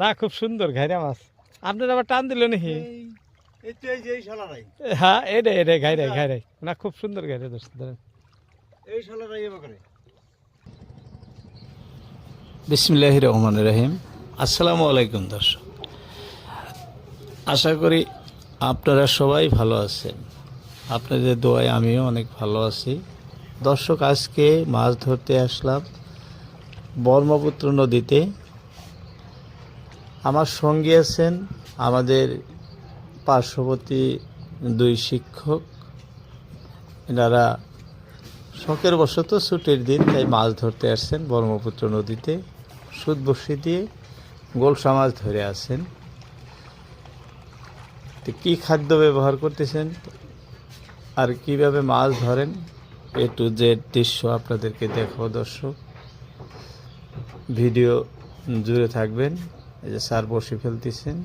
না খুব সুন্দর ঘাইরা মাছ। আপনার আবার টান দিল নাকি? হ্যাঁ এটাই এটাই ঘাইরাই ঘাইরাই। না খুব সুন্দর ঘাইরা দোস্ত ধরেন। বিসমিল্লাহ রহমান রহিম। আসসালামু আলাইকুম দর্শক। আশা করি আপনারা সবাই ভালো আছেন। আপনাদের দোয়ায় আমিও অনেক ভালো আছি। দর্শক আজকে মাছ ধরতে আসলাম ব্রহ্মপুত্র নদীতে। আমার সঙ্গে আছেন আমাদের পার্শ্ববর্তী দুই শিক্ষক। এনারা শখের বশত ছুটির দিন তাই মাছ ধরতে আসছেন ব্রহ্মপুত্র নদীতে, সুদ বসি দিয়ে গোলসা মাছ ধরে আসেন তো কী খাদ্য ব্যবহার করতেছেন? আর কীভাবে মাছ ধরেন? এ টু জেড দৃশ্য আপনাদেরকে দেখো দর্শক। ভিডিও জুড়ে থাকবেন। এই যে স্যার বসে ফেলতেছেন।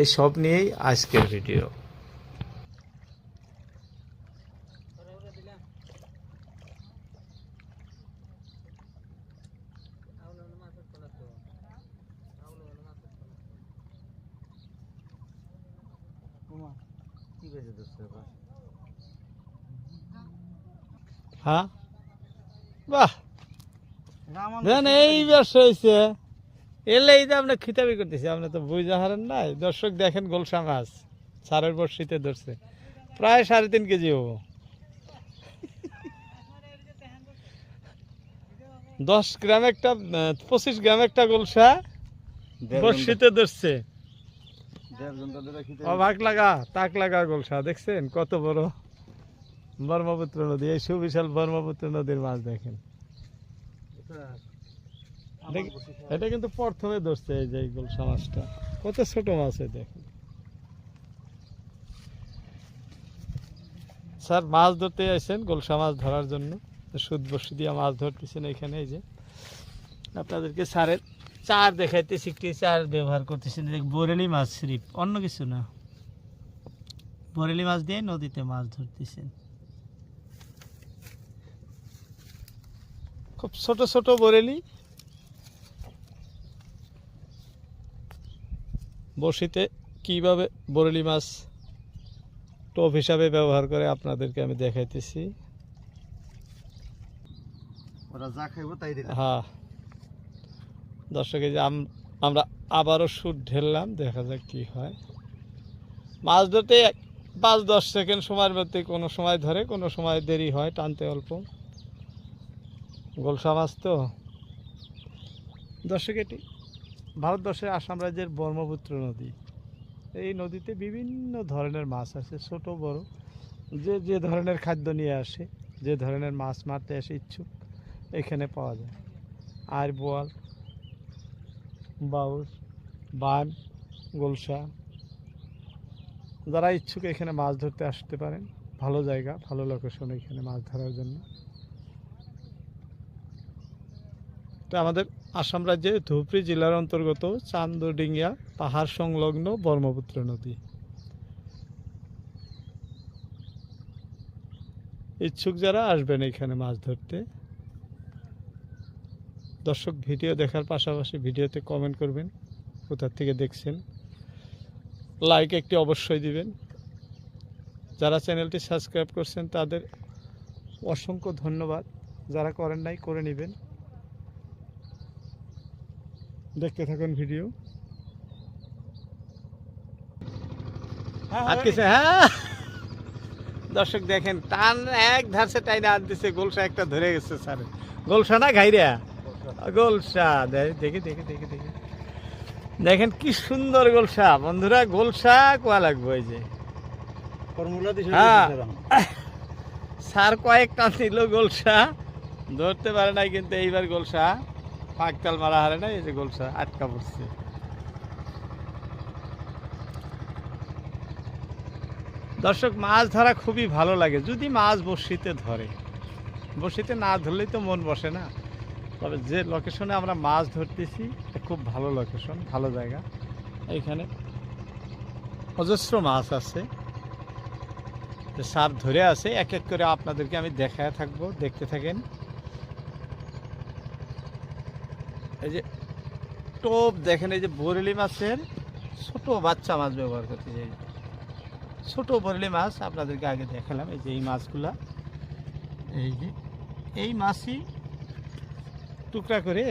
এই সব নিয়েই আজকের ভিডিও। হ্যাঁ? বাহ। এই ব্যবসা হয়েছে এলে এই যে আপনি খিতাবি করতেছি আপনি তো বুঝা হারেন নাই। দর্শক দেখেন গোলসা মাছ সারের বর্ষিতে ধরছে। প্রায় সাড়ে তিন কেজি হব। দশ গ্রাম একটা পঁচিশ গ্রাম একটা গোলসা বর্ষিতে ধরছে। অবাক লাগা তাক লাগা গোলসা দেখছেন? কত বড় ব্রহ্মপুত্র নদী এই সুবিশাল ব্রহ্মপুত্র নদীর মাছ দেখেন। দেখ- এটা কিন্তু প্রথমে ধরছে এই যে গোলসা মাছটা কত ছোট মাছ দেখেন স্যার মাছ ধরতে আসছেন গোলসা মাছ ধরার জন্য। সুদ বসি দিয়ে মাছ ধরতেছেন এখানে এই যে। আপনাদেরকে স্যারের চার দেখাইতেছি একটি চার ব্যবহার করতেছেন। দেখ বরেলি মাছ সিরিপ অন্য কিছু না। বরেলি মাছ দিয়ে নদীতে মাছ ধরতেছেন। খুব ছোট ছোট বরেলি বসিতে কীভাবে বরেলি মাছ টোপ হিসাবে ব্যবহার করে আপনাদেরকে আমি দেখাইতেছি। হ্যাঁ। দর্শক এই যে আম- আমরা আবারও সুট ঢেললাম দেখা যাক কি হয়। মাছ ধরতে এক- পাঁচ দশ সেকেন্ড সময়ের মধ্যে কোনো সময় ধরে কোনো সময় দেরি হয় টানতে অল্প। গোলসা মাছ তো। দর্শক এটি ভারতবর্ষের আসাম রাজ্যের ব্রহ্মপুত্র নদী। এই নদীতে বিভিন্ন ধরনের মাছ আছে, ছোট, বড়। যে যে ধরনের খাদ্য নিয়ে আসে, যে ধরনের মাছ মারতে আসে ইচ্ছুক, এখানে পাওয়া যায়। আর বোয়াল, বাউস, বান, গোলসা। যারা ইচ্ছুক এখানে মাছ ধরতে আসতে পারেন। ভালো জায়গা, ভালো লোকেশন এখানে মাছ ধরার জন্য। তো আমাদের আসাম রাজ্যের ধুবড়ী জেলার অন্তর্গত চান্দডিঙ্গিয়া পাহাড় সংলগ্ন ব্রহ্মপুত্র নদী। ইচ্ছুক যারা আসবেন এখানে মাছ ধরতে, দর্শক ভিডিও দেখার পাশাপাশি ভিডিওতে কমেন্ট করবেন কোথা থেকে দেখছেন। লাইক একটি অবশ্যই দিবেন। যারা চ্যানেলটি সাবস্ক্রাইব করছেন তাদের অসংখ্য ধন্যবাদ। যারা করেন নাই, করে নেবেন। দেখতে থাকুন ভিডিও। আর হ্যাঁ দর্শক দেখেন টান এক ধারসে টাইনে হাত দিছে গোলসা একটা ধরে গেছে স্যার। গোলসা না ঘাইরা? গোলসা দেখি দেখি দেখি দেখি। দেখেন কি সুন্দর গোলসা। বন্ধুরা গোলসা কোয়া লাগবে এই যে? হ্যাঁ। স্যার। কয়েকটা নিল গোলসা। ধরতে পারে নাই কিন্তু এইবার গোলসা। ফাঁকতাল মারা হারে না এই যে গোলসা আটকা পড়ছে। দর্শক, মাছ ধরা খুবই ভালো লাগে। যদি মাছ বড়শিতে ধরে বড়শিতে না ধরলেই তো মন বসে না। তবে যে লোকেশনে আমরা মাছ ধরতেছি খুব ভালো লোকেশন ভালো জায়গা। এইখানে অজস্র মাছ আছে। সাপ ধরে আছে, এক এক করে আপনাদেরকে আমি দেখায় থাকব, দেখতে থাকেন। এই যে টোপ দেখেন এই যে বরেলি মাছের ছোট বাচ্চা মাছ ব্যবহার করতে চাই। ছোট বরেলি মাছ আপনাদেরকে আগে দেখালাম এই যে এই মাছগুলা। এই যে এই মাছই টুকরা করে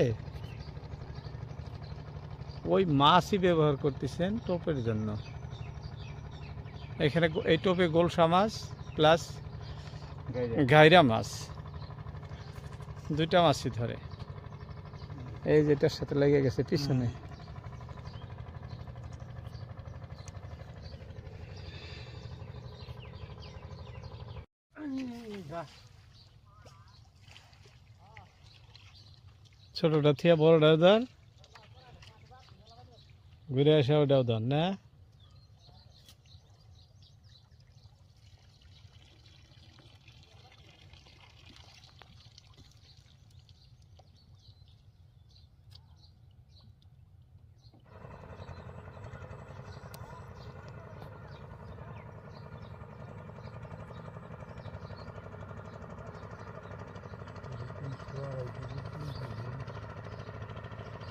ওই মাছই ব্যবহার করতেছেন টোপের জন্য। এখানে এই টোপে গোলসা মাছ প্লাস গাইরা মাছ। দুইটা মাছই ধরে। এই যেটার সাথে লেগে গেছে পিছনে। ছোটটা থিয়া বড়টা ধর ঘুরে আসা ওটাও দান না?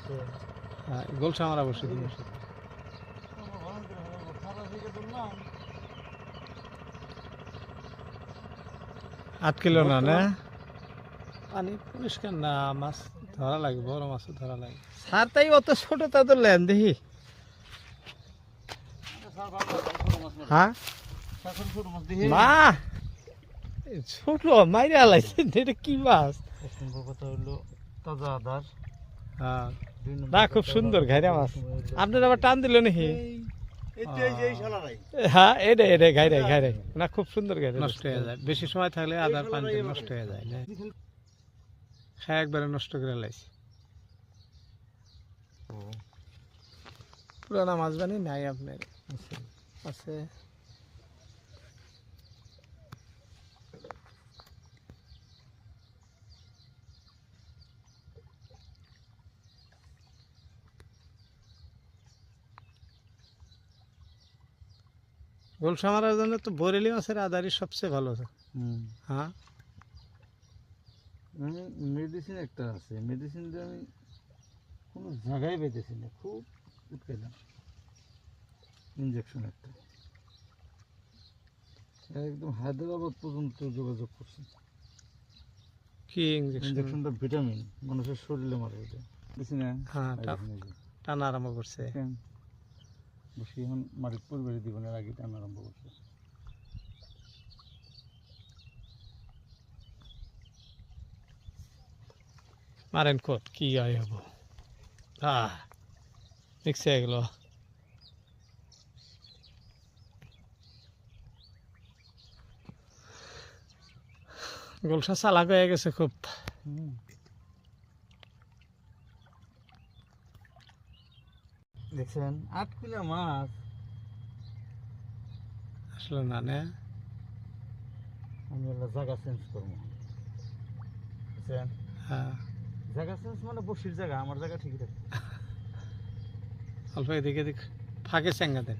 হ্যাঁ, গোলসা আমরা আট কিলো না না? পানি পরিষ্কার না মাছ ধরা লাগে বড় মাছ ধরা লাগে। সার তাই অত ছোট তা তো লেন দেখি। হ্যাঁ? মা এ ছোট মাইরে এটা কি মাছ? কথা হলো তাজা হ্যাঁ না খুব সুন্দর ঘাইরা মাছ। আপনার আবার টান দিল নাকি? হ্যাঁ এটা এটা ঘাইরে ঘাইরে না খুব সুন্দর নষ্ট হয়ে যায়। বেশি সময় থাকলে আদার পানি নষ্ট হয়ে যায় না হ্যাঁ একবারে নষ্ট করে লাইছে। পুরানা মাছ বানি নাই আপনার। আছে। গোলসা মারার জন্য তো বরেলি মাছের আদারই সবচেয়ে ভালো হ্যাঁ? মেডিসিন একটা আছে। মেডিসিন দিয়ে আমি কোনো জায়গায় পেতেছি না। খুব ইঞ্জেকশন একটা। একদম হায়দ্রাবাদ পর্যন্ত যোগাযোগ করছি। কি ইঞ্জেকশন ইঞ্জেকশনটা ভিটামিন মানুষের শরীরে মারা হ্যাঁ টানা আরম্ভ করছে। বসে এখন মাটির পরিবারের জীবনের আগে টানা আরম্ভ করছে। মারেন কত? কি আয় হব? আহ মিক্স হয়ে গেল। গোলসা চালাক হয়ে গেছে খুব। দেখছেন? আট কিলো মাছ। আসলে না না। আমি জায়গা চেঞ্জ করব। বুঝছেন? হ্যাঁ। জায়গা চেঞ্জ মানে বসির জায়গা আমার জায়গা ঠিক থাকে। অল্প এদিকে এদিক ফাঁকে চেঙ্গা দেন।